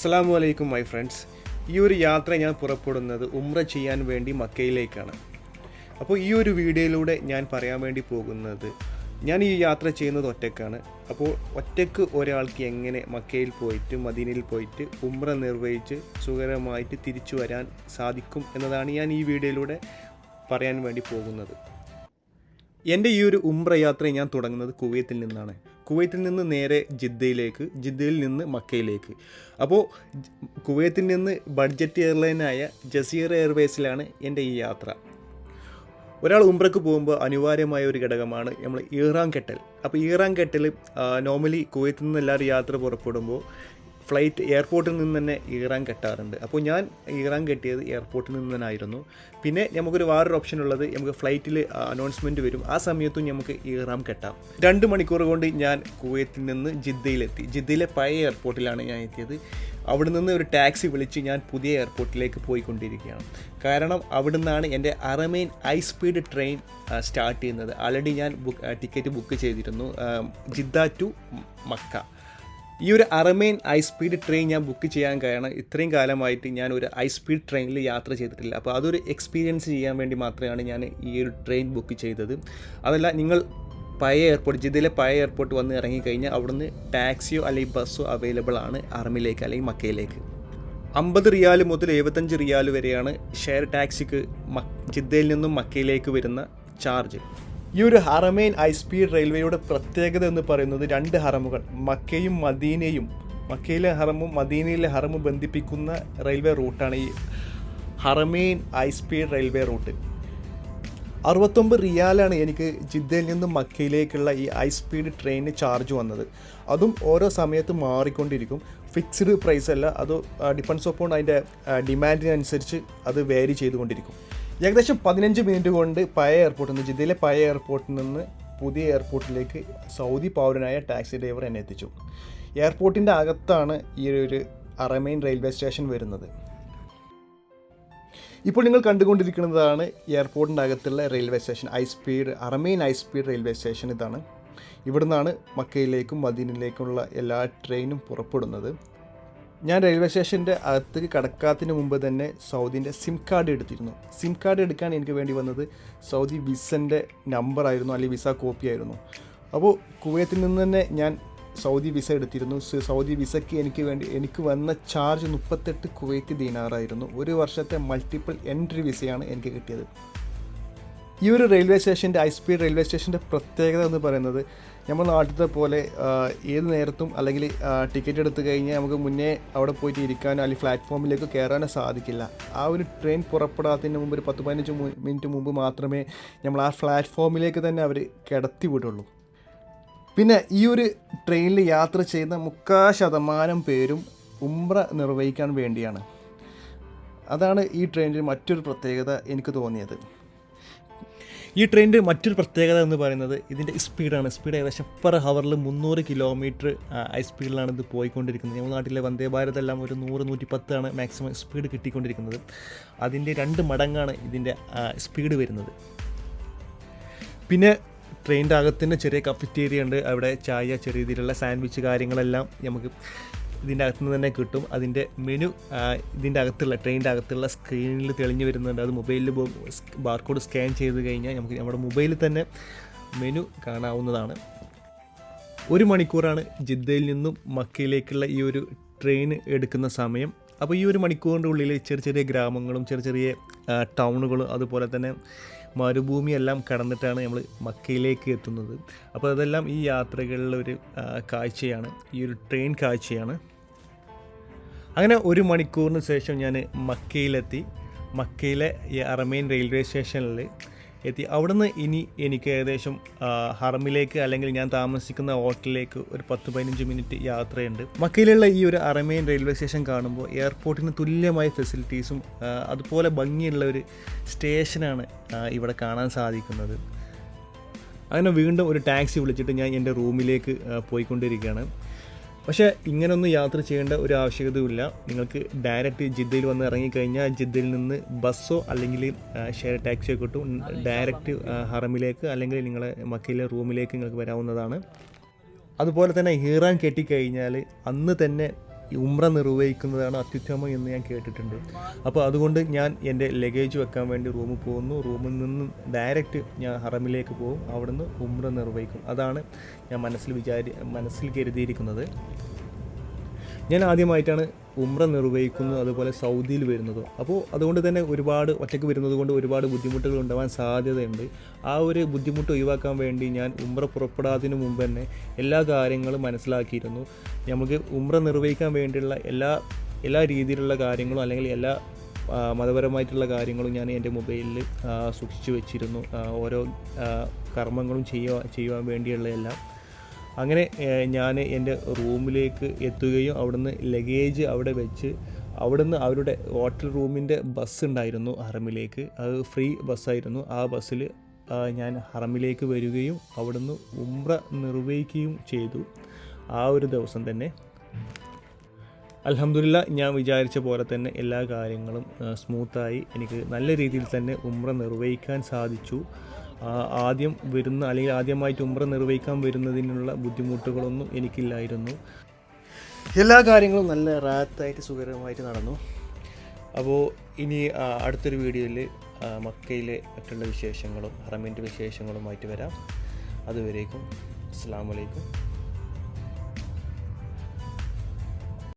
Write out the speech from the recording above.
അസ്സാം വലൈക്കും my friends. ഈ ഒരു യാത്ര ഞാൻ പുറപ്പെടുന്നത് ഉമ്ര ചെയ്യാൻ വേണ്ടി മക്കയിലേക്കാണ്. അപ്പോൾ ഈ ഒരു വീഡിയോയിലൂടെ ഞാൻ പറയാൻ വേണ്ടി പോകുന്നത് ഞാൻ ഈ യാത്ര ചെയ്യുന്നത് ഒറ്റക്കാണ്. അപ്പോൾ ഒറ്റയ്ക്ക് ഒരാൾക്ക് എങ്ങനെ മക്കയിൽ പോയിട്ട് മദീനയിൽ പോയിട്ട് ഉമ്ര നിർവഹിച്ച് സുഖകരമായിട്ട് തിരിച്ചു വരാൻ സാധിക്കും എന്നതാണ് ഞാൻ ഈ വീഡിയോയിലൂടെ പറയാൻ വേണ്ടി പോകുന്നത്. എന്റെ ഈ ഒരു ഉംറ യാത്ര ഞാൻ തുടങ്ങുന്നത് കുവൈത്തിൽ നിന്നാണ്. കുവൈത്തിൽ നിന്ന് നേരെ ജിദ്ദയിലേക്ക് ജിദ്ദയിൽ നിന്ന് മക്കയിലേക്ക്. അപ്പോൾ കുവൈത്തിൽ നിന്ന് ബഡ്ജറ്റ് എയർലൈനായ ജസീർ എയർവേസിലാണ് എന്റെ ഈ യാത്ര. ഒരാൾ ഉംറക്ക് പോകുമ്പോൾ അനിവാര്യമായ ഒരു ഘടകമാണ് നമ്മൾ ഈറാം കെട്ടൽ. അപ്പോൾ ഈറാം കെട്ടൽ നോർമലി കുവൈത്തിൽ നിന്ന് എല്ലാവരും യാത്ര പുറപ്പെടുമ്പോൾ ഫ്ലൈറ്റ് എയർപോർട്ടിൽ നിന്ന് തന്നെ ഈറാൻ കെട്ടാറുണ്ട്. അപ്പോൾ ഞാൻ ഈറാൻ കെട്ടിയത് എയർപോർട്ടിൽ നിന്ന് തന്നെ ആയിരുന്നു. പിന്നെ നമുക്കൊരു വേറൊരു ഓപ്ഷൻ ഉള്ളത് നമുക്ക് ഫ്ലൈറ്റിൽ അനൗൺസ്മെന്റ് വരും. ആ സമയത്തും നമുക്ക് ഈറാം കെട്ടാം. രണ്ട് മണിക്കൂർ കൊണ്ട് ഞാൻ കുവൈത്തിൽ നിന്ന് ജിദ്ദയിലെത്തി. ജിദ്ദയിലെ പഴയ എയർപോർട്ടിലാണ് ഞാൻ എത്തിയത്. അവിടെ നിന്ന് ഒരു ടാക്സി വിളിച്ച് ഞാൻ പുതിയ എയർപോർട്ടിലേക്ക് പോയിക്കൊണ്ടിരിക്കുകയാണ്. കാരണം അവിടെ നിന്നാണ് എന്റെ Haramain high speed train start ചെയ്യുന്നത്. ആൾറെഡി ഞാൻ ബുക്ക് ടിക്കറ്റ് ബുക്ക് ചെയ്തിരുന്നു. Jeddah to Mecca. ഈ ഒരു അറമേൻ ഐ സ്പീഡ് ട്രെയിൻ ഞാൻ ബുക്ക് ചെയ്യാൻ കാരണം ഇത്രയും കാലമായിട്ട് ഞാൻ ഒരു ഐ സ്പീഡ് ട്രെയിനിൽ യാത്ര ചെയ്തിട്ടില്ല. അപ്പോൾ അതൊരു എക്സ്പീരിയൻസ് ചെയ്യാൻ വേണ്ടി മാത്രമാണ് ഞാൻ ഈ ഒരു ട്രെയിൻ ബുക്ക് ചെയ്തത്. അതല്ല നിങ്ങൾ പഴയ എയർപോർട്ട് ജിദ്ദയിലെ പഴയ എയർപോർട്ട് വന്ന് ഇറങ്ങിക്കഴിഞ്ഞാൽ അവിടുന്ന് ടാക്സിയോ അല്ലെങ്കിൽ ബസ്സോ അവൈലബിൾ ആണ് അറമിലേക്ക് അല്ലെങ്കിൽ മക്കയിലേക്ക്. അമ്പത് റിയാൽ മുതൽ എഴുപത്തഞ്ച് റിയാൽ വരെയാണ് ഷെയർ ടാക്സിക്ക് ജിദ്ദയിൽ നിന്നും മക്കയിലേക്ക് വരുന്ന ചാർജ് ഈ ഒരു ഹറമേൻ ഹൈ സ്പീഡ് റെയിൽവേയുടെ പ്രത്യേകത എന്ന് പറയുന്നത് രണ്ട് ഹറമുകൾ മക്കയും മദീനയും. മക്കയിലെ ഹറമും മദീനയിലെ ഹറമും ബന്ധിപ്പിക്കുന്ന റെയിൽവേ റൂട്ടാണ് ഈ Haramain high speed railway route. അറുപത്തൊമ്പത് റിയാലാണ് എനിക്ക് ജിദ്ദയിൽ നിന്നും മക്കയിലേക്കുള്ള ഈ ഹൈ സ്പീഡ് ട്രെയിനിന് ചാർജ് വന്നത്. അതും ഓരോ സമയത്ത് മാറിക്കൊണ്ടിരിക്കും. ഫിക്സ്ഡ് പ്രൈസ് അല്ല അത് ഡിപ്പെൻസ് ഓപ്പോൺ അതിന്റെ ഡിമാൻഡിനനുസരിച്ച് അത് വേരി ചെയ്തുകൊണ്ടിരിക്കും. ഏകദേശം പതിനഞ്ച് മിനിറ്റ് കൊണ്ട് പഴയ എയർപോർട്ടിൽ നിന്ന് ജിദ്ദയിലെ പഴയ എയർപോർട്ടിൽ നിന്ന് പുതിയ എയർപോർട്ടിലേക്ക് സൗദി പൗരനായ ടാക്സി ഡ്രൈവർ എന്നെ എത്തിച്ചു. എയർപോർട്ടിന്റെ അകത്താണ് ഈ ഒരു അറമൈൻ റെയിൽവേ സ്റ്റേഷൻ വരുന്നത്. ഇപ്പോൾ നിങ്ങൾ കണ്ടുകൊണ്ടിരിക്കുന്നതാണ് എയർപോർട്ടിന്റെ അകത്തുള്ള railway station high speed Haramain high speed railway station ഇതാണ്. ഇവിടുന്നാണ് മക്കയിലേക്കും മദീനിലേക്കുമുള്ള എല്ലാ ട്രെയിനും പുറപ്പെടുന്നത്. ഞാൻ റെയിൽവേ സ്റ്റേഷന്റെ അകത്തേക്ക് കടക്കാത്തതിന് മുമ്പ് തന്നെ സൗദിന്റെ സിം കാർഡ് എടുത്തിരുന്നു. സിം കാർഡ് എടുക്കാൻ എനിക്ക് വേണ്ടി വന്നത് സൗദി വിസന്റെ നമ്പറായിരുന്നു അല്ലെങ്കിൽ വിസ കോപ്പി ആയിരുന്നു. അപ്പോൾ കുവൈത്തിൽ നിന്ന് തന്നെ ഞാൻ സൗദി വിസ എടുത്തിരുന്നു. സൗദി വിസയ്ക്ക് എനിക്ക് വേണ്ടി എനിക്ക് വന്ന ചാർജ് മുപ്പത്തെട്ട് കുവൈറ്റ് ദീനാറായിരുന്നു. ഒരു വർഷത്തെ മൾട്ടിപ്പിൾ എൻട്രി വിസയാണ് എനിക്ക് കിട്ടിയത്. ഈ ഒരു റെയിൽവേ സ്റ്റേഷന്റെ ഹൈ സ്പീഡ് റെയിൽവേ സ്റ്റേഷന്റെ പ്രത്യേകത എന്ന് പറയുന്നത് നമ്മൾ നാട്ടിലത്തെ പോലെ ഏത് നേരത്തും അല്ലെങ്കിൽ ടിക്കറ്റ് എടുത്തു കഴിഞ്ഞാൽ നമുക്ക് മുന്നേ അവിടെ പോയിട്ട് ഇരിക്കാനോ അല്ലെങ്കിൽ പ്ലാറ്റ്ഫോമിലേക്ക് കയറാനോ സാധിക്കില്ല. ആ ഒരു ട്രെയിൻ പുറപ്പെടാത്തതിന് മുമ്പ് ഒരു പത്ത് പതിനഞ്ച് മിനിറ്റ് മുമ്പ് മാത്രമേ നമ്മൾ ആ പ്ലാറ്റ്ഫോമിലേക്ക് തന്നെ അവർ കിടത്തി വിടുള്ളൂ. പിന്നെ ഈ ഒരു ട്രെയിനിൽ യാത്ര ചെയ്യുന്ന മുക്കാ ശതമാനം പേരും ഉംറ നിർവഹിക്കാൻ വേണ്ടിയാണ്. അതാണ് ഈ ട്രെയിനിന്റെ മറ്റൊരു പ്രത്യേകത എനിക്ക് തോന്നിയത്. ഈ ട്രെയിനിന്റെ മറ്റൊരു പ്രത്യേകത എന്ന് പറയുന്നത് ഇതിന്റെ സ്പീഡാണ്. സ്പീഡ് ഏകദേശം പെർ ഹവറിൽ മുന്നൂറ് കിലോമീറ്റർ ഹൈ സ്പീഡിലാണ് ഇത് പോയിക്കൊണ്ടിരിക്കുന്നത്. നമ്മുടെ നാട്ടിലെ വന്ദേ ഭാരത് എല്ലാം ഒരു നൂറ് നൂറ്റി പത്താണ് മാക്സിമം സ്പീഡ് കിട്ടിക്കൊണ്ടിരിക്കുന്നത്. അതിന്റെ രണ്ട് മടങ്ങാണ് ഇതിന്റെ സ്പീഡ് വരുന്നത്. പിന്നെ ട്രെയിനിന്റെ അകത്തിന്റെ ചെറിയ കഫറ്റേരിയ ഉണ്ട്. അവിടെ ചായ ചെറിയ രീതിയിലുള്ള സാൻഡ്വിച്ച് കാര്യങ്ങളെല്ലാം നമുക്ക് ഇതിന്റെ അകത്തുനിന്ന് തന്നെ കിട്ടും. അതിന്റെ മെനു ഇതിന്റെ അകത്തുള്ള ട്രെയിനിന്റെ അകത്തുള്ള സ്ക്രീനിൽ തെളിഞ്ഞു വരുന്നുണ്ട്. അത് മൊബൈലിൽ ബാർകോഡ് സ്കാൻ ചെയ്ത് കഴിഞ്ഞാൽ നമുക്ക് നമ്മുടെ മൊബൈലിൽ തന്നെ മെനു കാണാവുന്നതാണ്. ഒരു മണിക്കൂറാണ് ജിദ്ദയിൽ നിന്നും മക്കയിലേക്കുള്ള ഈ ഒരു ട്രെയിൻ എടുക്കുന്ന സമയം. അപ്പോൾ ഈ ഒരു മണിക്കൂറിന്റെ ഉള്ളിൽ ചെറിയ ചെറിയ ഗ്രാമങ്ങളും ചെറിയ ചെറിയ ടൗണുകളും അതുപോലെ തന്നെ മരുഭൂമിയെല്ലാം കടന്നിട്ടാണ് നമ്മൾ മക്കയിലേക്ക് എത്തുന്നത്. അപ്പോൾ അതെല്ലാം ഈ യാത്രകളിലെ ഒരു കാഴ്ചയാണ്. ഈ ഒരു ട്രെയിൻ കാഴ്ചയാണ്. അങ്ങനെ ഒരു മണിക്കൂറിന് ശേഷം ഞാൻ മക്കയിലെത്തി. മക്കയിലെ അറമേൻ റെയിൽവേ സ്റ്റേഷനിൽ എത്തി. അവിടുന്ന് ഇനി എനിക്ക് ഏകദേശം ഹറമിലേക്ക് അല്ലെങ്കിൽ ഞാൻ താമസിക്കുന്ന ഹോട്ടലിലേക്ക് ഒരു പത്ത് പതിനഞ്ച് മിനിറ്റ് യാത്രയുണ്ട്. മക്കയിലുള്ള ഈ ഒരു അറമേൻ റെയിൽവേ സ്റ്റേഷൻ കാണുമ്പോൾ എയർപോർട്ടിന് തുല്യമായ ഫെസിലിറ്റീസും അതുപോലെ ഭംഗിയുള്ള ഒരു സ്റ്റേഷനാണ് ഇവിടെ കാണാൻ സാധിക്കുന്നത്. അങ്ങനെ വീണ്ടും ഒരു ടാക്സി വിളിച്ചിട്ട് ഞാൻ എന്റെ റൂമിലേക്ക് പോയിക്കൊണ്ടിരിക്കുകയാണ്. പക്ഷേ ഇങ്ങനൊന്നും യാത്ര ചെയ്യേണ്ട ഒരു ആവശ്യകതയുമില്ല നിങ്ങൾക്ക് ഡയറക്റ്റ് ജിദ്ദയിൽ വന്ന് ഇറങ്ങിക്കഴിഞ്ഞാൽ ജിദ്ദയിൽ നിന്ന് ബസ്സോ അല്ലെങ്കിൽ ഷെയർ ടാക്സിയോ കിട്ടും. ഡയറക്റ്റ് ഹറമിലേക്ക് അല്ലെങ്കിൽ നിങ്ങളെ മക്കയിലെ റൂമിലേക്ക് നിങ്ങൾക്ക് വരാവുന്നതാണ്. അതുപോലെ തന്നെ ഹീറാൻ കെട്ടിക്കഴിഞ്ഞാൽ അന്ന് തന്നെ ഉമ്ര നിർവഹിക്കുന്നതാണ് അത്യുത്തമം എന്ന് ഞാൻ കേട്ടിട്ടുണ്ട്. അപ്പോൾ അതുകൊണ്ട് ഞാൻ എന്റെ ലഗേജ് വെക്കാൻ വേണ്ടി റൂമിൽ പോകുന്നു. റൂമിൽ നിന്ന് ഡയറക്റ്റ് ഞാൻ ഹറമിലേക്ക് പോകും. അവിടുന്ന് ഉമ്ര നിർവഹിക്കും. അതാണ് ഞാൻ മനസ്സിൽ വിചാരി മനസ്സിൽ കരുതിയിരിക്കുന്നത്. ഞാൻ ആദ്യമായിട്ടാണ് ഉമ്ര നിർവഹിക്കുന്നത് അതുപോലെ സൗദിയിൽ വരുന്നതും. അപ്പോൾ അതുകൊണ്ട് തന്നെ ഒരുപാട് ഒറ്റയ്ക്ക് വരുന്നത് കൊണ്ട് ഒരുപാട് ബുദ്ധിമുട്ടുകൾ ഉണ്ടാവാൻ സാധ്യതയുണ്ട്. ആ ഒരു ബുദ്ധിമുട്ട് ഒഴിവാക്കാൻ വേണ്ടി ഞാൻ ഉമ്ര പുറപ്പെടാതിന് മുമ്പ് തന്നെ എല്ലാ കാര്യങ്ങളും മനസ്സിലാക്കിയിരുന്നു. നമുക്ക് ഉമ്ര നിർവഹിക്കാൻ വേണ്ടിയുള്ള എല്ലാ എല്ലാ രീതിയിലുള്ള കാര്യങ്ങളും അല്ലെങ്കിൽ എല്ലാ മതപരമായിട്ടുള്ള കാര്യങ്ങളും ഞാൻ എന്റെ മൊബൈലിൽ സൂക്ഷിച്ചു വെച്ചിരുന്നു. ഓരോ കർമ്മങ്ങളും ചെയ്യുക ചെയ്യുവാൻ വേണ്ടിയുള്ള എല്ലാം. അങ്ങനെ ഞാൻ എന്റെ റൂമിലേക്ക് എത്തുകയും അവിടുന്ന് ലഗേജ് അവിടെ വെച്ച് അവിടുന്ന് അവരുടെ ഹോട്ടൽ റൂമിന്റെ ബസ് ഉണ്ടായിരുന്നു ഹറമിലേക്ക്. അത് ഫ്രീ ബസ്സായിരുന്നു. ആ ബസ്സിൽ ഞാൻ ഹറമിലേക്ക് വരികയും അവിടുന്ന് ഉംറ നിർവഹിക്കുകയും ചെയ്തു. ആ ഒരു ദിവസം തന്നെ. അലഹമില്ല ഞാൻ വിചാരിച്ച പോലെ തന്നെ എല്ലാ കാര്യങ്ങളും സ്മൂത്തായി എനിക്ക് നല്ല രീതിയിൽ തന്നെ ഉമ്ര നിർവഹിക്കാൻ സാധിച്ചു. ആദ്യം വരുന്ന അല്ലെങ്കിൽ ആദ്യമായിട്ട് ഉമ്ര നിർവഹിക്കാൻ വരുന്നതിനുള്ള ബുദ്ധിമുട്ടുകളൊന്നും എനിക്കില്ലായിരുന്നു. എല്ലാ കാര്യങ്ങളും നല്ല റാത്തായിട്ട് സുഖകരമായിട്ട് നടന്നു. അപ്പോൾ ഇനി അടുത്തൊരു വീഡിയോയിൽ മക്കയിലെ മറ്റുള്ള വിശേഷങ്ങളും ഹറമിന്റെ വിശേഷങ്ങളുമായിട്ട് വരാം. അതുവരേക്കും അസ്സാം വലൈക്കും